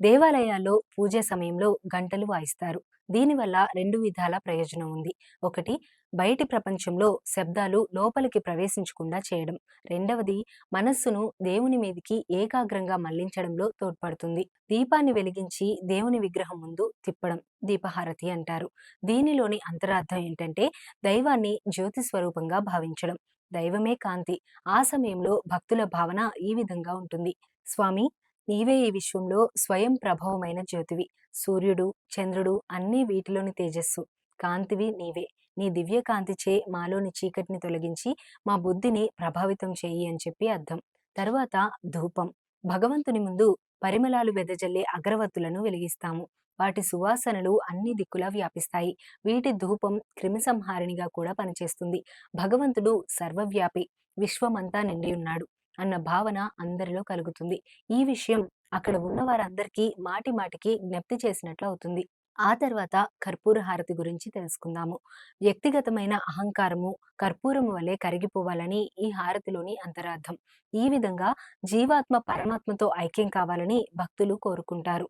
దేవాలయాల్లో పూజ సమయంలో గంటలు వాయిస్తారు. దీనివల్ల రెండు విధాల ప్రయోజనం ఉంది. ఒకటి బయటి ప్రపంచంలో శబ్దాలు లోపలికి ప్రవేశించకుండా చేయడం. రెండవది మనస్సును దేవుని మీదికి ఏకాగ్రంగా మళ్ళించడంలో తోడ్పడుతుంది. దీపాన్ని వెలిగించి దేవుని విగ్రహం ముందు తిప్పడం దీపహారతి అంటారు. దీనిలోని అంతరార్థం ఏంటంటే దైవాన్ని జ్యోతి స్వరూపంగా భావించడం. దైవమే కాంతి. ఆ సమయంలో భక్తుల భావన ఈ విధంగా ఉంటుంది. స్వామి నీవే ఈ విశ్వంలో స్వయం ప్రభావమైన జ్యోతివి. సూర్యుడు చంద్రుడు అన్నీ వీటిలోని తేజస్సు. కాంతివి నీవే. నీ దివ్య కాంతిచే మాలోని చీకటిని తొలగించి మా బుద్ధిని ప్రభావితం చేయి అని చెప్పి అర్థం. తరువాత ధూపం. భగవంతుని ముందు పరిమళాలు వెదజల్లే అగరవత్తులను వెలిగిస్తాము. వాటి సువాసనలు అన్ని దిక్కులా వ్యాపిస్తాయి. వీటి ధూపం క్రిమిసంహారిణిగా కూడా పనిచేస్తుంది. భగవంతుడు సర్వవ్యాపి. విశ్వమంతా నిండి ఉన్నాడు. అన్న భావన అందరిలో కలుగుతుంది. ఈ విషయం అక్కడ ఉన్న వారందరికీ మాటి మాటికి జ్ఞప్తి చేసినట్లు అవుతుంది. ఆ తర్వాత కర్పూర హారతి గురించి తెలుసుకుందాము. వ్యక్తిగతమైన అహంకారము కర్పూరము వలె కరిగిపోవాలని ఈ హారతిలోని అంతరార్థం. ఈ విధంగా జీవాత్మ పరమాత్మతో ఐక్యం కావాలని భక్తులు కోరుకుంటారు.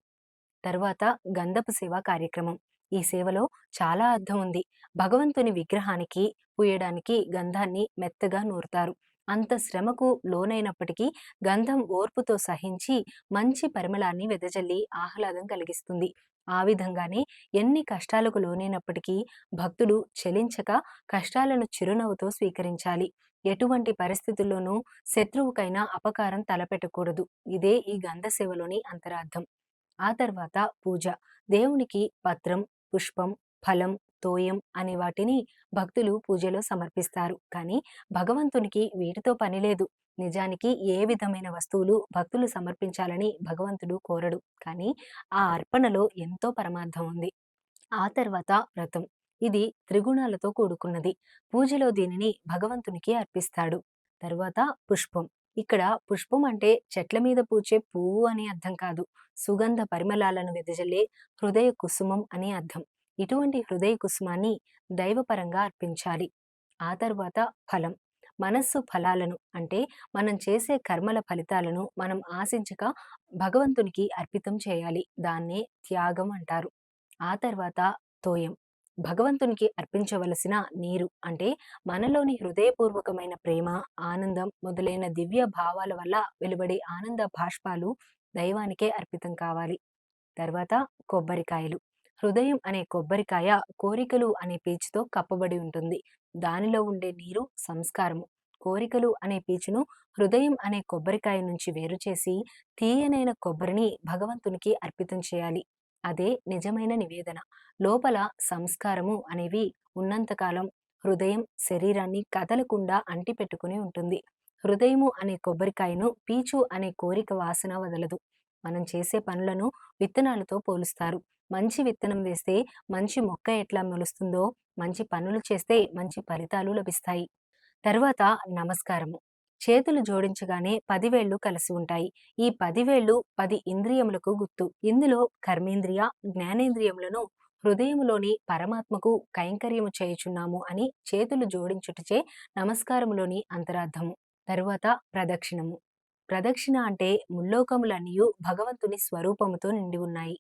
తర్వాత గంధపు సేవ కార్యక్రమం. ఈ సేవలో చాలా అర్థం ఉంది. భగవంతుని విగ్రహానికి పూయడానికి గంధాన్ని మెత్తగా నూరుతారు. అంత శ్రమకు లోనైనప్పటికీ గంధం ఓర్పుతో సహించి మంచి పరిమళాన్ని వెదజల్లి ఆహ్లాదం కలిగిస్తుంది. ఆ విధంగానే ఎన్ని కష్టాలకు లోనైనప్పటికీ భక్తుడు చెలించక కష్టాలను చిరునవ్వుతో స్వీకరించాలి. ఎటువంటి పరిస్థితుల్లోనూ శత్రువుకైనా అపకారం తలపెట్టకూడదు. ఇదే ఈ గంధ సేవలోని అంతరార్థం. ఆ తర్వాత పూజ. దేవునికి పత్రం పుష్పం ఫలం తోయం అనే వాటిని భక్తులు పూజలో సమర్పిస్తారు. కానీ భగవంతునికి వీటితో పని లేదు. నిజానికి ఏ విధమైన వస్తువులు భక్తులు సమర్పించాలని భగవంతుడు కోరడు. కానీ ఆ అర్పణలో ఎంతో పరమార్థం ఉంది. ఆ తర్వాత వ్రతం. ఇది త్రిగుణాలతో కూడుకున్నది. పూజలో దీనిని భగవంతునికి అర్పిస్తాడు. తరువాత పుష్పం. ఇక్కడ పుష్పం అంటే చెట్ల మీద పూచే పువ్వు అని అర్థం కాదు. సుగంధ పరిమళాలను వెదజల్లే హృదయ కుసుమం అని అర్థం. ఇటువంటి హృదయ కుసుమాన్ని దైవపరంగా అర్పించాలి. ఆ తర్వాత ఫలం. మనస్సు ఫలాలను అంటే మనం చేసే కర్మల ఫలితాలను మనం ఆశించక భగవంతునికి అర్పితం చేయాలి. దాన్నే త్యాగం అంటారు. ఆ తర్వాత తోయం. భగవంతునికి అర్పించవలసిన నీరు అంటే మనలోని హృదయపూర్వకమైన ప్రేమ ఆనందం మొదలైన దివ్య భావాల వల్ల వెలువడే ఆనంద భాష్పాలు దైవానికే అర్పితం కావాలి. తర్వాత కొబ్బరికాయలు. హృదయం అనే కొబ్బరికాయ కోరికలు అనే పీచుతో కప్పబడి ఉంటుంది. దానిలో ఉండే నీరు సంస్కారము. కోరికలు అనే పీచును హృదయం అనే కొబ్బరికాయ నుంచి వేరు చేసి తీయనైన కొబ్బరిని భగవంతునికి అర్పితం చేయాలి. అదే నిజమైన నివేదన. లోపల సంస్కారము అనేవి ఉన్నంతకాలం హృదయం శరీరాన్ని కదలకుండా అంటిపెట్టుకుని ఉంటుంది. హృదయము అనే కొబ్బరికాయను పీచు అనే కోరిక వాసన వదలదు. మనం చేసే పనులను విత్తనాలతో పోలుస్తారు. మంచి విత్తనం వేస్తే మంచి మొక్క ఎట్లా మొలుస్తుందో మంచి పనులు చేస్తే మంచి ఫలితాలు లభిస్తాయి. తర్వాత నమస్కారము. చేతులు జోడించగానే పదివేళ్ళు కలిసి ఉంటాయి. ఈ పదివేళ్ళు పది ఇంద్రియములకు గుర్తు. ఇందులో కర్మేంద్రియ జ్ఞానేంద్రియములను హృదయములోని పరమాత్మకు కైంకర్యము చేయుచున్నాము అని చేతులు జోడించుటచే నమస్కారములోని అంతరార్థము. తరువాత ప్రదక్షిణము. ప్రదక్షిణ అంటే ముల్లోకములన్నీ భగవంతుని స్వరూపముతో నిండి ఉన్నాయి.